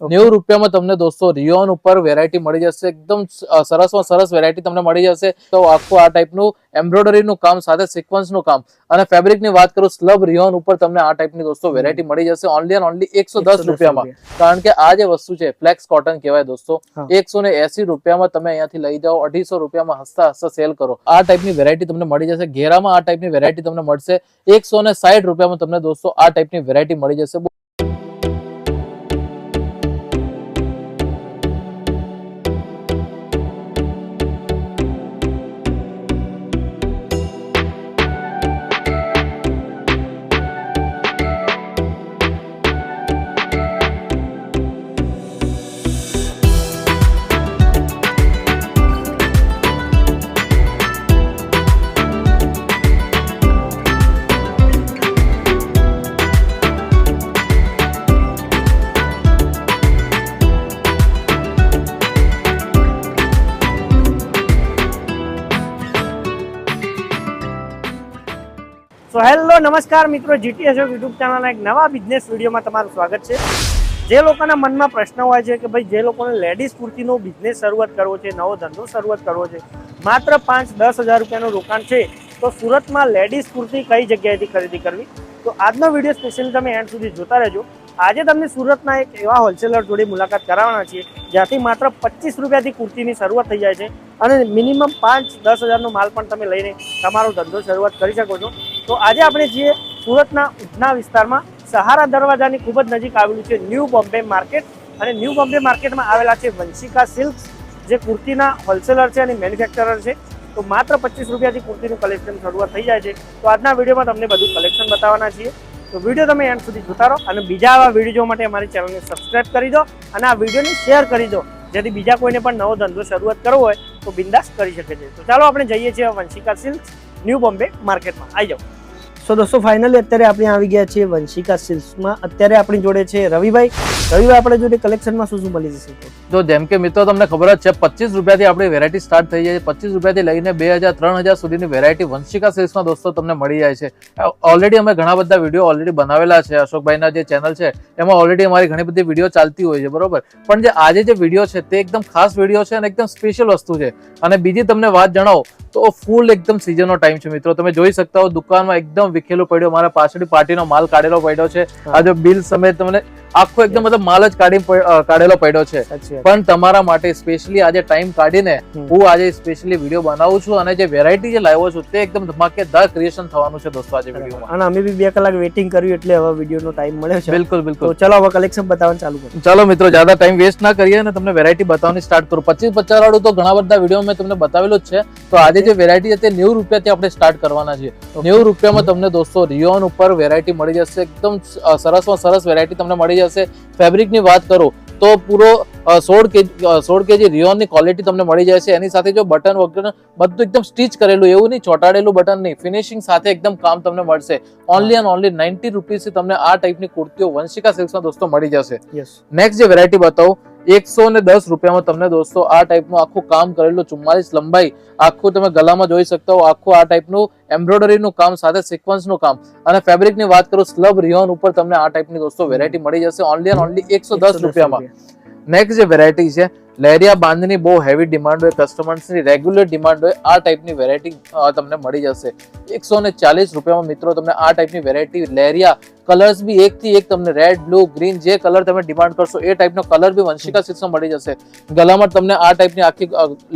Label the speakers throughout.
Speaker 1: નેવું રૂપિયામાં તમને દોસ્તો રિયોન ઉપર વેરાયટી મળી જશે. એકદમ સરસમાં સરસ વેરાયટી તમને મળી જશે. તો આખું આ ટાઈપનું એમ્બ્રોઇડરીનું કામ સાથે સિક્વન્સનું કામ. અને ફેબ્રિકની વાત કરું સ્લબ રિયોન ઉપર તમને આ ટાઈપની દોસ્તો વેરાયટી મળી જશે. ઓનલી એન્ડ ઓનલી એકસો દસ રૂપિયામાં. કારણ કે આ જે વસ્તુ છે ફ્લેક્સ કોટન કહેવાય દોસ્તો એકસો ને એસી રૂપિયામાં તમે અહીંયાથી લઈ જાઓ અઢીસો રૂપિયામાં હસતા હસતા સેલ કરો. આ ટાઈપની વેરાયટી તમને મળી જશે. ઘેરામાં આ ટાઈપની વેરાયટી તમને મળશે. એકસો ને સાઠ રૂપિયામાં તમને દોસ્તો આ ટાઈપની વેરાયટી મળી જશે.
Speaker 2: નમસ્કાર મિત્રો જીટીએસ યુટ્યુબ ચેનલના એક નવા બિઝનેસ વિડીયોમાં તમારું સ્વાગત છે. જે લોકોના મનમાં પ્રશ્ન હોય છે કે ભાઈ, જે લોકોને લેડીઝ કુર્તીનો બિઝનેસ શરૂઆત કરવો છે, નવો ધંધો શરૂઆત કરવો છે, માત્ર પાંચ દસ હજાર રૂપિયાનું રોકાણ છે, તો સુરતમાં લેડીઝ કુર્તી કઈ જગ્યાએથી ખરીદી કરવી? તો આજનો વીડિયો સ્પેશિયલી તમે એન્ડ સુધી જોતા રહેજો. આજે તમને સુરતના એક એવા હોલસેલર જોડે મુલાકાત કરાવવાના છીએ, જ્યાંથી માત્ર પચીસ રૂપિયાથી કુર્તીની શરૂઆત થઈ જાય છે અને મિનિમમ પાંચ, દસ હજારનો માલ પણ તમે લઈને તમારો ધંધો શરૂઆત કરી શકો છો. તો આજે આપણે છીએ સુરતના ઉધના વિસ્તારમાં. સહારા દરવાજાની ખૂબ જ નજીક આવેલું છે ન્યૂ બોમ્બે માર્કેટ અને ન્યૂ બોમ્બે માર્કેટમાં આવેલા છે વંશિકા સિલ્ક્સ, જે કુર્તીના હોલસેલર છે અને મેન્યુફેક્ચરર છે. તો માત્ર પચીસ રૂપિયાથી કુર્તીનું કલેક્શન શરૂઆત થઈ જાય છે. તો આજના વિડીયોમાં તમને બધું કલેક્શન બતાવવાના છીએ. તો વીડિયો તમે એન્ડ સુધી જોતા રહો અને બીજા આવા વીડિયો માટે અમારી ચેનલને સબસ્ક્રાઇબ કરી દો અને આ વિડીયોને શેર કરી દો. જેથી બીજા કોઈને પણ નવો ધંધો શરૂઆત કરવો હોય તો બિંદાસ કરી શકે છે. તો ચાલો આપણે જઈએ છીએ વંશિકા સિલ્ક્સ, ન્યૂ બોમ્બે માર્કેટમાં. આવી જાઓ. સો દોસ્તો ફાઇનલી અત્યારે આપણે આવી ગયા છીએ વંશિકા સિલ્સમાં અત્યારે આપણી જોડે છે રવિભાઈ. રવિભાઈ, આપણે જોડે કલેક્શનમાં શું શું મળી જશે?
Speaker 1: જો જેમ કે મિત્રો, તમને ખબર જ છે, પચીસ રૂપિયાથી આપણી વેરાયટી સ્ટાર્ટ થઈ જાય છે. પચીસ રૂપિયાથી લઈને બે હજાર, ત્રણ હજાર સુધીની વેરાયટી વંશિકા સિલ્સમાં દોસ્તો તમને મળી જાય છે. ઓલરેડી અમે ઘણા બધા વીડિયો ઓલરેડી બનાવેલા છે, અશોકભાઈના જે ચેનલ છે, એમાં ઓલરેડી અમારી ઘણી બધી વીડિયો ચાલતી હોય છે, બરોબર? પણ જે આજે જે વીડિયો છે, તે એકદમ ખાસ વીડિયો છે અને એકદમ સ્પેશિયલ વસ્તુ છે. અને બીજી તમને વાત જણાવો, તો ફૂલ એકદમ સિઝનનો ટાઈમ છે મિત્રો. તમે જોઈ શકતા હો, દુકાનમાં એકદમ વિખેલો પડ્યો મારા પાછળ પાર્ટીનો માલ કાઢેલો પડ્યો છે. આ જો બિલ સમય તમને આખો એકદમ મતલબ માલ જ કાઢી કાઢેલો પડ્યો છે. પણ તમારા માટે સ્પેશિયલી આજે ટાઈમ કાઢીને હું આજે સ્પેશિયલી વીડિયો બનાવું છું અને જે વેરાયટી જે લાવ્યો છું તે એકદમ ધમાકેદાર ક્રિએશન થવાનું છે દોસ્તો આજે વિડીયોમાં
Speaker 2: અને અમે બી બે કલાક વેઇટિંગ કર્યું એટલે હવે વિડીયોનો ટાઈમ મળ્યો છે.
Speaker 1: બિલકુલ
Speaker 2: તો
Speaker 1: બિલકુલ
Speaker 2: ચલો હવે કલેક્શન બતાવવાનું ચાલુ કરો
Speaker 1: ચાલો મિત્રો જ્યાદા ટાઈમ વેસ્ટ ના કરીએ અને તમને વેરાયટી બતાવવાની સ્ટાર્ટ કરું. પચીસ પચાસ વાળું તો ઘણા બધા વીડિયો મેં તમને બતાવેલું જ છે. તો આજે જે વેરાયટી છે તે નેવું રૂપિયાથી આપણે સ્ટાર્ટ કરવાના છે નેવું રૂપિયામાં તમને દોસ્તો રિયોન ઉપર વેરાયટી મળી જશે. એકદમ સરસમાં સરસ વેરાયટી તમને મળી જશે ફેબ્રિકની વાત કરું તો પૂરો સોળ કેજી સોળ કેજી રિયોનની ક્વોલિટી તમને મળી જાય છે. એની સાથે જો બટન વગર બધું એકદમ સ્ટીચ કરેલું એવું નહીં ચોંટાડેલું બટન નહીં. ફિનિશિંગ સાથે એકદમ કામ તમને મળશે. ઓનલી એન્ડ ઓનલી નાઇન્ટી રૂપીઝથી તમને આ ટાઈપની કુર્તીઓ વંશિકા સિલ્ક્સમાં દોસ્તો મળી જશે. નેક્સ્ટ જે વેરાયટી બતાવું એકસો ને દસ રૂપિયામાં તમને દોસ્તો આ ટાઈપનું આખું કામ કરેલું ચુમ્માલીસ લંબાઈ. આખું તમે ગલામાં જોઈ શકતા હો આખું આ ટાઈપનું એમ્બ્રોઇડરીનું કામ સાથે સિક્વન્સનું કામ. અને ફેબ્રિકની વાત કરું સ્લબ રિયોન ઉપર તમને આ ટાઈપની દોસ્તો વેરાયટી મળી જશે ઓનલી એન્ડ ઓનલી એકસો દસ રૂપિયામાં. નેક્સ્ટ જે વેરાયટી છે લેરિયા બાંધની બહુ હેવી ડિમાન્ડ હોય કસ્ટમર્સની રેગ્યુલર ડિમાન્ડ હોય, આ ટાઈપની વેરાયટી તમને મળી જશે. એકસો ને ચાલીસ રૂપિયામાં મિત્રો તમને આ ટાઈપની વેરાયટી લેરિયા કલર્સ બી એકથી એક તમને રેડ બ્લુ ગ્રીન જે કલર તમે ડિમાન્ડ કરશો, એ ટાઈપનો કલર બી વંશિકા સિક્સમાં મળી જશે. ગલામાં તમને આ ટાઈપની આખી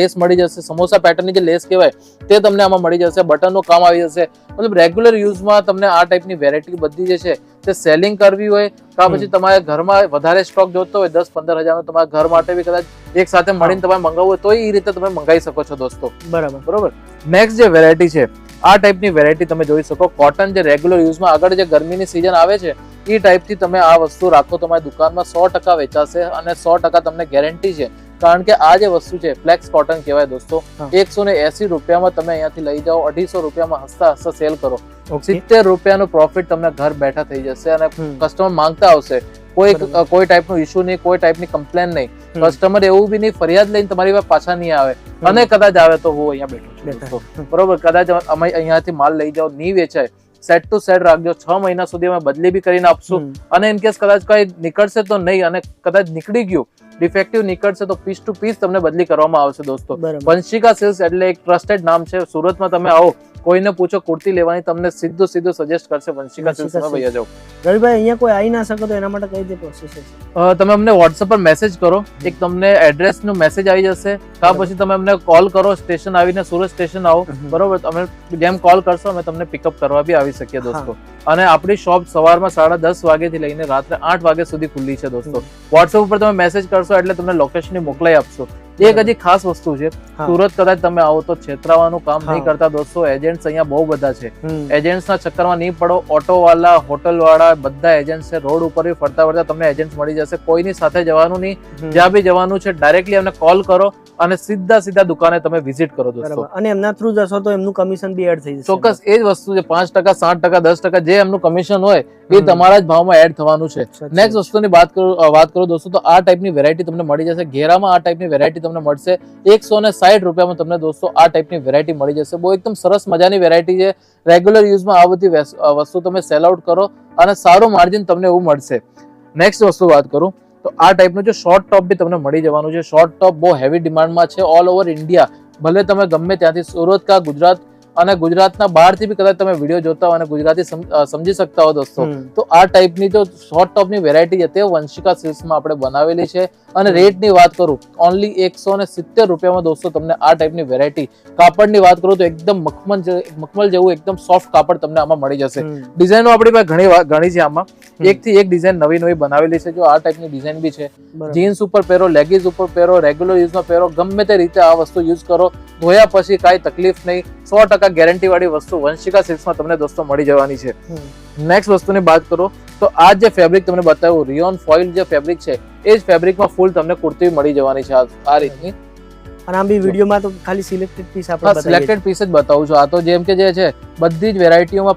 Speaker 1: લેસ મળી જશે. સમોસા પેટર્નની જે લેસ કહેવાય, તે તમને આમાં મળી જશે. બટનનું કામ આવી જશે. મતલબ રેગ્યુલર યુઝમાં તમને આ ટાઈપની વેરાયટી બધી જે છે તે સેલિંગ કરવી હોય કા પછી તમારે ઘરમાં વધારે સ્ટોક જોતો હોય દસ પંદર હજારનો તમારા ઘર માટે બી કદાચ એક સાથે મળીને તમારે મંગાવવું હોય તો એ રીતે તમે મંગાવી શકો છો દોસ્તો.
Speaker 2: બરાબર.
Speaker 1: બરોબર? નેક્સ્ટ જે વેરાયટી છે આ ટાઈપની વેરાયટી તમે જોઈ શકો. કોટન જે રેગ્યુલર યુઝમાં આગળ જે ગરમીની સિઝન આવે છે એ ટાઈપથી તમે આ વસ્તુ રાખો તમારી દુકાનમાં સો ટકા વેચાશે અને સો ટકા તમને ગેરંટી છે. કારણ કે આ જે વસ્તુ છે ફ્લેક્સ કોટન કહેવાય દોસ્તો. એકસો ને એસી રૂપિયામાં તમે અહીંયાથી લઈ જાઓ અઢીસો રૂપિયામાં હસતા હસતા સેલ કરો. સિત્તેર રૂપિયાનું પ્રોફિટ તમને ઘર બેઠા થઈ જશે અને કસ્ટમર માંગતા આવશે. કોઈ. કોઈ ટાઈપનું ઇશ્યુ નહીં કોઈ ટાઈપની કમ્પ્લેન નહીં. કસ્ટમર એવું બી નહીં ફરિયાદ લઈને તમારી પાસે પાછા નહીં આવે. અને કદાચ આવે તો હું અહીંયા બેઠો છું. બરોબર કદાચ અમે અહીંયાથી માલ લઈ જાઓ નહીં વેચાય. સેટ ટુ સેટ રાખજો. છ મહિના સુધી અમે બદલી બી કરીને આપશું. અને ઇન કેસ કદાચ કઈ નીકળશે તો નહીં અને કદાચ નીકળી ગયું ડિફેક્ટિવ નીકળશે તો પીસ ટુ પીસ તમને બદલી કરવામાં આવશે દોસ્તો. વંશિકા સેલ્સ એટલે એક ટ્રસ્ટેડ નામ છે. સુરતમાં તમે આવો કોઈને પૂછો કુર્તી લેવાની તમને સીધું સીધું સજેસ્ટ કરશે વંશિકા સિલ્સમાં ભૈયા જાવ
Speaker 2: રવિભાઈ અહીંયા કોઈ આવી ના શકે તો એના માટે કઈ રીતે પ્રોસેસ છે
Speaker 1: તમે અમને વોટ્સઅપ પર મેસેજ કરો. એક તમને એડ્રેસ નો મેસેજ આવી જશે. કા પછી તમે અમને કોલ કરો સ્ટેશન આવીને સુરત સ્ટેશન આવો. બરોબર? તમે જેમ કોલ કરશો અમે તમને પિકઅપ કરવા બી આવી શકીએ દોસ્તો. અને આપણી શોપ સવારમાં સાડા દસ વાગ્યાથી લઈને રાત્રે આઠ વાગ્યા સુધી ખુલ્લી છે દોસ્તો. વોટ્સઅપ ઉપર તમે મેસેજ કરશો એટલે તમને લોકેશન મોકલાઈ આપશો. એક. હજી ખાસ વસ્તુ છે. સુરત કદાચ તમે આવો તો છેતરાવાનું કામ નહીં કરતા દોસ્તો એજન્ટ્સ અહીંયા બહુ બધા છે. એજન્ટ્સ ના ચક્કરમાં નહીં પડો ઓટો વાળા હોટલ વાળા બધા એજન્ટ છે રોડ ઉપર ફરતા ફરતા તમને એજન્ટ મળી જશે. કોઈની સાથે જવાનું નહીં. જ્યાં બી જવાનું છે ડાયરેક્ટલી અમને કોલ કરો. અને સીધા સીધા દુકાને તમે વિઝિટ કરો દોસ્તો.
Speaker 2: અને એમના થ્રુ જશો તો એમનું કમિશન બી એડ થઈ જશે.
Speaker 1: ચોક્કસ એ જ વસ્તુ છે. પાંચ ટકા સાત ટકા દસ ટકા જે એમનું કમિશન હોય એ તમારા જ ભાવમાં એડ થવાનું છે. નેક્સ્ટ વસ્તુની વાત કરું વાત કરું દોસ્તો તો આ ટાઈપની વેરાયટી તમને મળી જશે. ઘેરામાં આ ટાઈપની વેરાયટી તમને મળશે. એકસો ને સાઠ રૂપિયામાં તમને દોસ્તો આ ટાઈપની વેરાયટી મળી જશે. બહુ એકદમ સરસ મજાની વેરાયટી છે. રેગ્યુલર યુઝમાં આ બધી વસ્તુ તમે સેલ આઉટ કરો અને સારું માર્જિન તમને એવું મળશે. નેક્સ્ટ વસ્તુ વાત કરું. તો આ ટાઈપનું જે શોર્ટ ટોપ બી તમને મળી જવાનું છે. શોર્ટ ટોપ બહુ હેવી ડિમાન્ડમાં છે ઓલ ઓવર ઇન્ડિયા ભલે તમે ગમે ત્યાંથી સુરત કા ગુજરાત અને ગુજરાતના બહારથી બી કદાચ તમે વીડિયો જોતા હો અને ગુજરાતી સમજી શકતા હો દોસ્તો તો આ ટાઈપની જો શોર્ટ ટોપની વેરાયટી હતી વંશિકા સિલ્ક્સમાં આપણે બનાવેલી છે. અને રેટની વાત કરું ઓનલી એકસો ને સિત્તેર રૂપિયામાં દોસ્તો તમને આ ટાઈપની વેરાયટી કાપડની વાત કરું તો એકદમ મખમલ મખમલ જેવું એકદમ સોફ્ટ કાપડ તમને આમાં મળી જશે. ડિઝાઇનો આપણી પાસે ઘણી ઘણી છે આમાં. એક થી એક ડિઝાઇન નવી નવી બનાવેલી છે. જો આ ટાઈપની ડિઝાઇન બી છે. જીન્સ ઉપર પહેરો લેગીઝ ઉપર પહેરો રેગ્યુલર યુઝમાં પહેરો ગમે તે રીતે આ વસ્તુ યુઝ કરો. ધોયા પછી કાંઈ તકલીફ નહીં. સો ટકા ગેરંટી વાળી વસ્તુ વંશિકા સિલ્ક્સમાં તમને દોસ્તો મળી જવાની છે. નેક્સ્ટ વસ્તુની વાત કરો તો આ જે ફેબ્રિક તમને બતાવ્યું રિયોન ફોઇલ જે ફેબ્રિક છે એ જ ફેબ્રિકમાં ફૂલ તમને કુર્તી મળી જવાની છે આ- આ રીતની.
Speaker 2: અને આમ બી વિડીયોમાં તો ખાલી સિલેક્ટેડ પીસ આપણે
Speaker 1: સિલેક્ટેડ પીસ જ બતાવું છું. આ તો જેમ કે જે છે બધી જ વેરાયટીઓમાં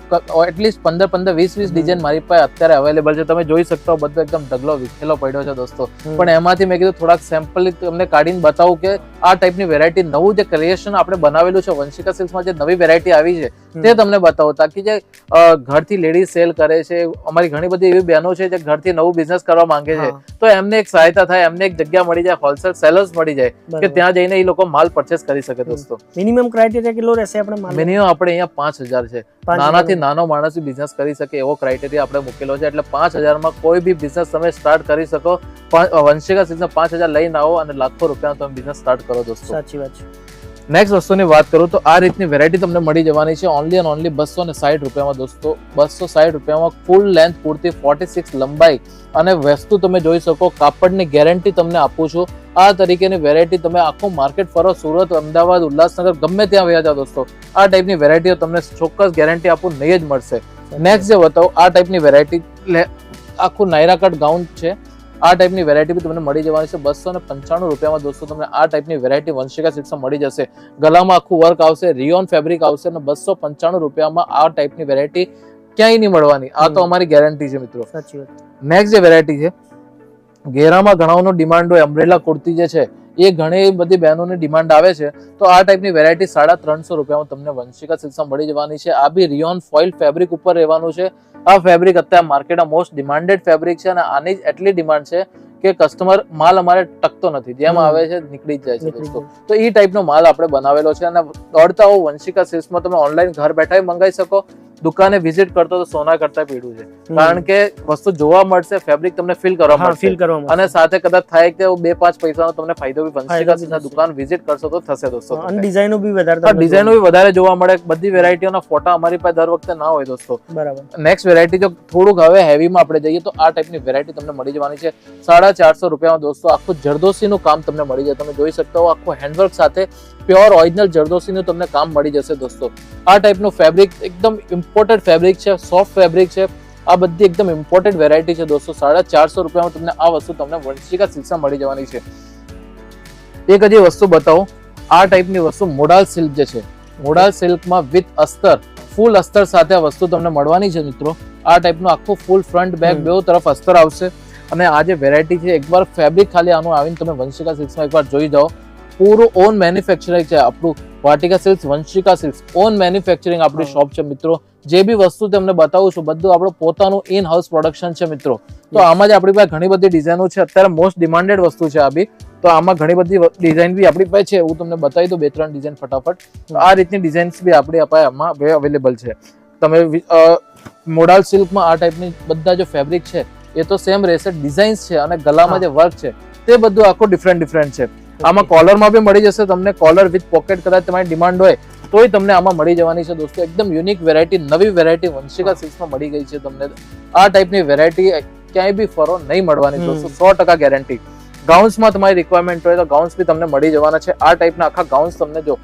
Speaker 1: એટલીસ્ટ પંદર પંદર વીસ વીસ ડિઝાઇન મારી પાસે અત્યારે અવેલેબલ છે. તમે જોઈ શકતા હો બધો એકદમ ઢગલો વિખેલો પડ્યો છે દોસ્તો. પણ એમાંથી મેં કીધું થોડાક સેમ્પલ તમને કાઢીને બતાવું કે આ ટાઈપની વેરાયટી નવું જે ક્રિએશન આપણે બનાવેલું છે વંશિકા સિલ્ક્સમાં જે નવી વેરાયટી આવી છે તે તમને બતાવો. તાકી જે ઘરથી લેડીઝ સેલ કરે છે અમારી ઘણી બધી એવી બહેનો છે જે ઘરથી નવું બિઝનેસ કરવા માંગે છે. તો એમને એક સહાયતા થાય એમને એક જગ્યા મળી જાય હોલસેલ સેલર્સ મળી જાય કે ત્યાં જઈને એ લોકો માલ પરચેસ કરી શકે દોસ્તો.
Speaker 2: મિનિમમ ક્રાઇટેરિયા કેટલો રહેશે આપણે
Speaker 1: મિનિમમ આપણે અહીંયા પાંચ હજાર છે. નાનાથી નાનો માણસ બિઝનેસ કરી શકે એવો ક્રાઇટેરિયા આપણે મૂકેલો છે. એટલે પાંચ હજારમાં કોઈ બી બિઝનેસ તમે સ્ટાર્ટ કરી શકો. વંશિકા સિઝન પાંચ હજાર લઈને આવો અને લાખો રૂપિયા તમે બિઝનેસ સ્ટાર્ટ કરો દોસ્તો.
Speaker 2: સાચી વાત છે.
Speaker 1: નેક્સ્ટ વસ્તુની વાત કરું તો આ રીતની વેરાયટી તમને મળી જવાની છે. ઓનલી એન્ડ ઓનલી બસો ને સાઠ રૂપિયામાં દોસ્તો. બસો સાઠ રૂપિયામાં ફૂલ લેન્થ પૂરતી ફોર્ટી સિક્સ લંબાઈ અને વસ્તુ તમે જોઈ શકો. કાપડની ગેરંટી તમને આપું છું. આ તરીકેની વેરાયટી તમે આખું માર્કેટ ફરો. સુરત, અમદાવાદ, ઉલ્લાસનગર, ગમે ત્યાં વયા જાઓ દોસ્તો. આ ટાઈપની વેરાયટીઓ તમને ચોક્કસ ગેરંટી આપું, નહીં જ મળશે. નેક્સ્ટ જે બતાવું, આ ટાઈપની વેરાયટી આખું નાયરા કટ ગાઉન છે. આ ટાઈપની વેરાયટી બી તમને મળી જવાની છે. બસો ને પંચાણું રૂપિયામાં દોસ્તો તમને આ ટાઈપની વેરાયટી વંશિકા સિલ્ક્સમાં મળી જશે. ગલામાં આખું વર્ક આવશે રિયોન ફેબ્રિક આવશે અને બસો પંચાણું રૂપિયામાં આ ટાઈપની વેરાયટી ક્યાંય નહીં મળવાની. આ તો અમારી ગેરંટી છે મિત્રો. નેક્સ્ટ જે વેરાયટી છે ઘેરામાં ઘણાઓનો ડિમાન્ડ હોય અમ્બ્રેલા કુર્તી જે છે એ ઘણી બધી બહેનોની ડિમાન્ડ આવે છે, તો આ ટાઈપની વેરાયટી સાડા ત્રણસો રૂપિયામાં તમને વંશિકા સિલ્ક્સમાં મળી જવાની છે. આ બી રિયોન ફોઇલ ફેબ્રિક ઉપર રહેવાનું છે. આ ફેબ્રિક અત્યારે માર્કેટમાં મોસ્ટ ડિમાન્ડેડ ફેબ્રિક છે અને આની જ એટલી ડિમાન્ડ છે કે કસ્ટમર માલ અમારે ટકતો નથી. જેમ આવે છે નીકળી જ જાય છે દોસ્તો તો એ ટાઈપનો માલ આપણે બનાવેલો છે અને દોડતા હો વંશિકા સેલ્સમાં તમે ઓનલાઈન ઘર બેઠા મંગાવી શકો. દુકાને વિઝિટ કરતો તો સોના કરતા પીડું છે. કારણ કે વસ્તુ જોવા મળશે ફેબ્રિક તમને ફીલ કરવા મળશે. અને સાથે કદાચ થાય કે બે પાંચ પૈસાનો તમને ફાયદો બી
Speaker 2: બનશે.
Speaker 1: દુકાન વિઝિટ કરશો તો થશે દોસ્તો.
Speaker 2: અને ડિઝાઇનો બી વધારે
Speaker 1: ડિઝાઇનો બી વધારે જોવા મળે. બધી વેરાયટીઓના ફોટા અમારી પાસે દર વખતે ના હોય દોસ્તો.
Speaker 2: બરાબર.
Speaker 1: નેક્સ્ટ વેરાયટી જો થોડુંક હવે હેવીમાં આપણે જઈએ તો આ ટાઈપની વેરાયટી તમને મળી જવાની છે. સાડા ચારસો રૂપિયામાં દોસ્તો આખું જરદોસીનું કામ તમને મળી જાય. તમે જોઈ શકતા હો આખું હેન્ડવર્ક સાથે પ્યોર ઓરિજિનલ જરદોસીનું તમને કામ મળી જશે દોસ્તો. આ ટાઈપનું ફેબ્રિક એકદમ ઇમ્પોર્ટેડ ફેબ્રિક છે સોફ્ટ ફેબ્રિક છે. આ બધી એકદમ ઇમ્પોર્ટેડ વેરાયટી છે દોસ્તો. સાડા ચારસો રૂપિયામાં તમને આ વસ્તુ તમને વંશિકા સિલ્કમાં મળી જવાની છે. એક હજી વસ્તુ બતાવો. આ ટાઈપની વસ્તુ મોડાલ સિલ્ક જે છે મોડાલ સિલ્કમાં વિથ અસ્તર ફૂલ અસ્તર સાથે આ વસ્તુ તમને મળવાની છે મિત્રો. આ ટાઈપનું આખું ફૂલ ફ્રન્ટ બેક બે તરફ અસ્તર આવશે. અને આ જે વેરાયટી છે એકવાર ફેબ્રિક ખાલી આનું આવીને તમે વંશિકા સિલ્ક્સમાં એકવાર જોઈ જાઓ. પૂરું ઓન મેન્યુફેક્ચરિંગ છે આપણું Vatika silks Vanshika silks own manufacturing આપણી શોપ છે મિત્રો. જે બી વસ્તુ તમને બતાવું છું બધું આપણું પોતાનું ઇન હાઉસ પ્રોડક્શન છે મિત્રો. તો. આમાં જ આપણી પાસે ઘણી બધી ડિઝાઇનો છે. અત્યારે મોસ્ટ ડિમાન્ડેડ વસ્તુ છે આ બી. તો આમાં ઘણી બધી ડિઝાઇન બી આપણી પાસે છે હું તમને બતાવી દઉં બે ત્રણ ડિઝાઇન ફટાફટ. આ રીતની ડિઝાઇન્સ બી આપણી પાસે આમાં અવેલેબલ છે. તમે મોડાલ સિલ્કમાં આ ટાઈપની બધા જે ફેબ્રિક છે. એ તો સેમ રહેશે ડિઝાઇન્સ છે અને ગલામાં જે વર્ક છે તે બધું આખું ડિફરન્ટ ડિફરન્ટ છે. આમાં કોલરમાં બી મળી જશે તમને કોલર વિથ પોકેટ કદાચ તમારી ડિમાન્ડ હોય તોય તમને આમાં મળી જવાની છે દોસ્તો. એકદમ યુનિક વેરાયટી નવી વેરાયટી વંશિકા સિક્સમાં મળી ગઈ છે તમને. આ ટાઈપની વેરાયટી ક્યાંય બી ફરો નહીં મળવાની દોસ્તો સો ટકા ગેરંટી ગાઉન્સમાં તમારી રિક્વાયરમેન્ટ હોય તો ગાઉન્સ બી તમને મળી જવાના છે. આ ટાઈપના આખા ગાઉન્સ તમને જો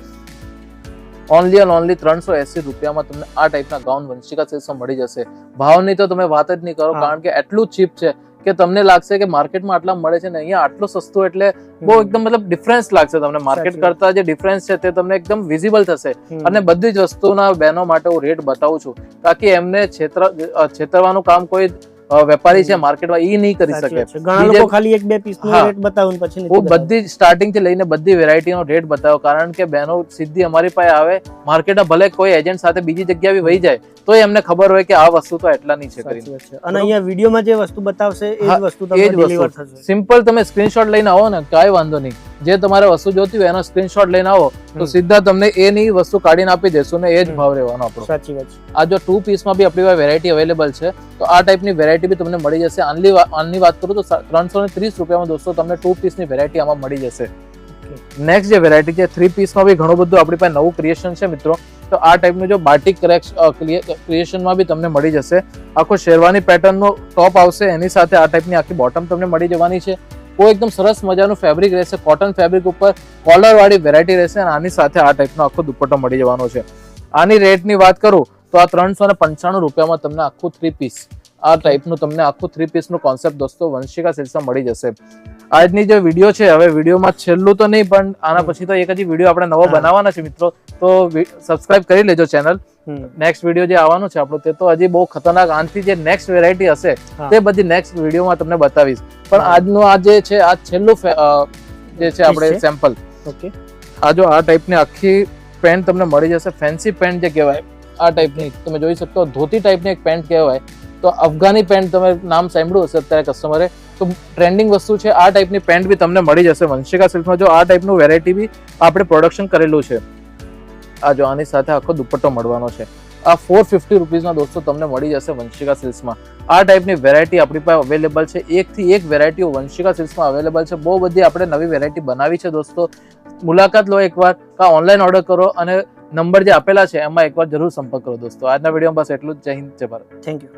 Speaker 1: ઓનલી એન્ડ ઓનલી ત્રણસો એસી રૂપિયામાં તમને આ ટાઈપના ગાઉન વંશિકા સિલ્સમાં મળી જશે. ભાવની તો તમે વાત જ નહીં કરો કારણ કે એટલું ચીપ છે કે તમને લાગશે કે માર્કેટમાં આટલા મળે છે ને અહીંયા આટલું સસ્તું એટલે બહુ એકદમ મતલબ ડિફરન્સ લાગશે તમને. માર્કેટ કરતા જે ડિફરન્સ છે તે તમને એકદમ વિઝિબલ થશે. અને બધી જ વસ્તુના બહેનો માટે હું રેટ બતાવું છું. તાકી એમને છેતર છેતરવાનું કામ કોઈ વેપારી છે માર્કેટમાં એ નહીં કરી શકે.
Speaker 2: ઘણા લોકો ખાલી એક બે પીસ રેટ બતાવું પછી
Speaker 1: હું બધી સ્ટાર્ટિંગથી લઈને બધી વેરાયટીનો રેટ બતાવો. કારણ કે બહેનો સીધી અમારી પાસે આવે માર્કેટમાં ભલે કોઈ એજન્ટ સાથે બીજી જગ્યાએ વહી જાય તો એમને ખબર હોય કે આ વસ્તુ તો એટલાની છે કરીને.
Speaker 2: અને અહીંયા વિડીયોમાં જે વસ્તુ બતાવશે એ જ વસ્તુ તમને ડિલિવર થશે.
Speaker 1: સિમ્પલ તમે સ્ક્રીનશોટ લઈને આવો ને કાંઈ વાંધો નહીં. જે તમારે વસ્તુ જોતી હોય એનો સ્ક્રીનશોટ લઈને આવો તો સીધા તમને એની વસ્તુ કાઢીને આપી દેશું ને એ જ ભાવ રહેવાનો આપણો.
Speaker 2: સાચી વાત
Speaker 1: આ જો ટુ પીસમાં બી આપણી પાસે વેરાયટી અવેલેબલ છે તો આ ટાઈપની વેરાયટી બી તમને મળી જશે. આનલી આનની વાત કરું તો ત્રણસો ને ત્રીસ રૂપિયામાં દોસ્તો તમને ટુ પીસની વેરાયટી આમાં મળી જશે. નેક્સ્ટ જે વેરાયટી છે થ્રી પીસમાં બી ઘણું બધું આપણી પાસે નવું ક્રિએશન છે મિત્રો. તો આ ટાઈપનું જો બાટિક ક્રિએશનમાં બી તમને મળી જશે. આખો શેરવાની પેટર્નનો ટોપ આવશે. એની સાથે આ ટાઈપની આખી બોટમ તમને મળી જવાની છે. કોઈ એકદમ સરસ મજાનું ફેબ્રિક રહેશે. કોટન ફેબ્રિક ઉપર કોલરવાળી વેરાયટી રહેશે અને આની સાથે આ ટાઈપનો આખો દુપટ્ટો મળી જવાનો છે. આની રેટની વાત કરું તો આ ત્રણસો ને પંચાણું રૂપિયામાં તમને આખું થ્રી પીસ આ ટાઈપનું તમને આખું થ્રી પીસનું કોન્સેપ્ટ દોસ્તો વંશિકા સિલ્સમાં મળી જશે. આજની જે વીડિયો છે હવે વિડીયોમાં છેલ્લું તો નહીં પણ આના પછી તો એક હજી વીડિયો આપણે નવો. બનાવવાના છે મિત્રો. તો સબસ્ક્રાઇબ કરી લેજો ચેનલ. નેક્સ્ટ વીડિયો જે આવવાનો છે આપણો તે તો હજી બહુ ખતરનાક આનથી જે નેક્સ્ટ વેરાયટી હશે તે બધી નેક્સ્ટ વિડીયોમાં તમને બતાવીશ. પણ આજનું આ જે છે આ છેલ્લું જે છે આપણે સેમ્પલ
Speaker 2: ઓકે
Speaker 1: આ જો આ ટાઈપની આખી પેન્ટ તમને મળી જશે. ફેન્સી પેન્ટ જે કહેવાય આ ટાઈપની તમે જોઈ શકતો ધોતી ટાઈપની એક પેન્ટ કહેવાય. તો અફઘાની પેન્ટ તમે નામ સાંભળ્યું હશે અત્યારે કસ્ટમરે તો ટ્રેન્ડિંગ વસ્તુ છે, આ ટાઈપની પેન્ટ બી તમને મળી જશે વંશિકા સિલ્કમાં. જો આ ટાઈપનું વેરાયટી બી આપણે પ્રોડક્શન કરેલું છે. આ જો આની સાથે આખો દુપટ્ટો મળવાનો છે. આ ફોર ફિફ્ટી રૂપીઝમાં દોસ્તો તમને મળી જશે વંશિકા સિલ્સમાં આ ટાઈપની વેરાયટી આપણી પાસે અવેલેબલ છે. એકથી એક વેરાયટીઓ વંશિકા સિલ્સમાં અવેલેબલ છે. બહુ બધી આપણે નવી વેરાયટી બનાવી છે દોસ્તો. મુલાકાત લો એકવાર, કાં ઓનલાઈન ઓર્ડર કરો અને નંબર જે આપેલા છે, એમાં એકવાર જરૂર સંપર્ક કરો દોસ્તો. આજના વિડીયોમાં બસ એટલું જ. જય હિન્દ, જય ભારત.
Speaker 2: Thank you